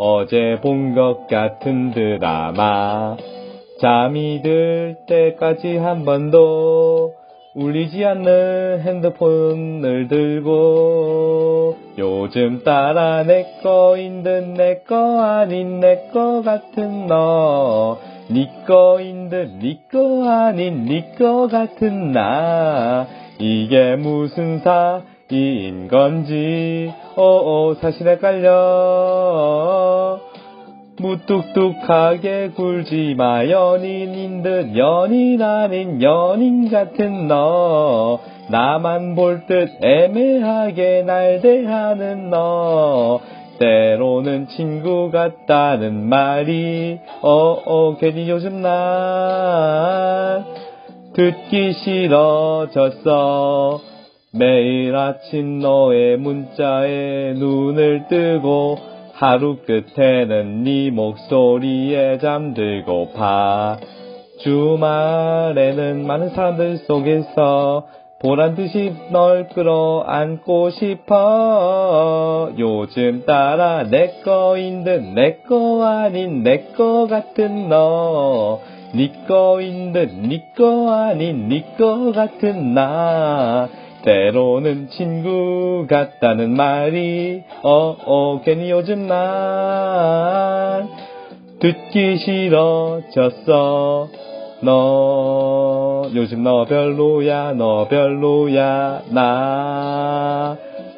어제 본 것 같은 드라마. 잠이 들 때까지 한 번도 울리지 않는 핸드폰을 들고 요즘 따라 내 거인 듯내 거 아닌 내 거 같은 너. 네 거인 듯네 거 아닌 네거 같은 나. 이게 무슨 사이인 건지 오오 사실 헷갈려 무뚝뚝하게 굴지 마. 연인인 듯 연인 아닌 연인 같은 너. 나만 볼 듯 애매하게 날 대하는 너. 때로는 친구 같다는 말이 어어 괜히 요즘 난 듣기 싫어졌어. 매일 아침 너의 문자에 눈을 뜨고 하루 끝에는 네 목소리에 잠들고파 주말에는 많은 사람들 속에서 보란 듯이 널 끌어안고 싶어. 요즘 따라 내 거인 듯 내 거 아닌 내 거 같은 너. 네 거인 듯 네 거 아닌 네 거 같은 나 때로는 친구 같다는 말이 어어 괜히 요즘 난 듣기 싫어졌어. 너 요즘 너 별로야 너 별로야 나.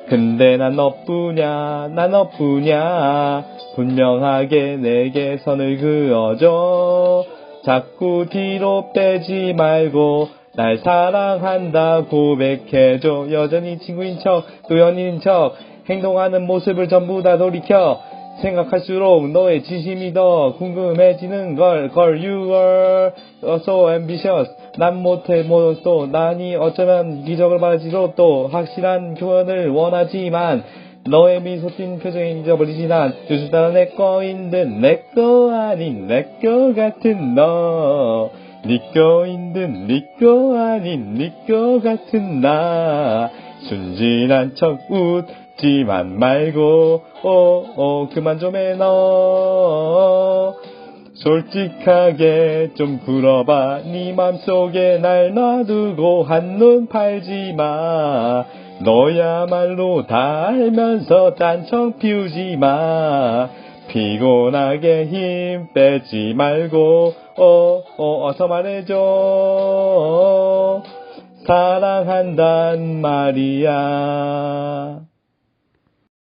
근데 난 너뿐이야 난 너뿐이야 분명하게 내게 선을 그어줘. 자꾸 뒤로 빼지 말고 날 사랑한다 고백해줘. 여전히 친구인 척 또 연인인 척 행동하는 모습을 전부 다 돌이켜 생각할수록 너의 진심이 더 궁금해지는 걸 걸 you are so ambitious. 난 못해 뭐또 나니 어쩌면 기적을 바라지도 또 확실한 표현을 원하지만 너의 미소 띤 표정에 잊어버리지 난 요즘 따라 내 거인 듯 내 거 아닌 내 거 같은 너 네 거인 듯네거 아닌 네거 같은 나. 순진한 척 웃지만 말고 오오 그만 좀 해 너. 솔직하게 좀 굴어봐. 네 맘속에 날 놔두고 한눈 팔지 마. 너야말로 다 알면서 딴청 피우지 마. 피곤하게 힘 빼지 말고 어, 어, 어서 말해줘. 사랑한단 말이야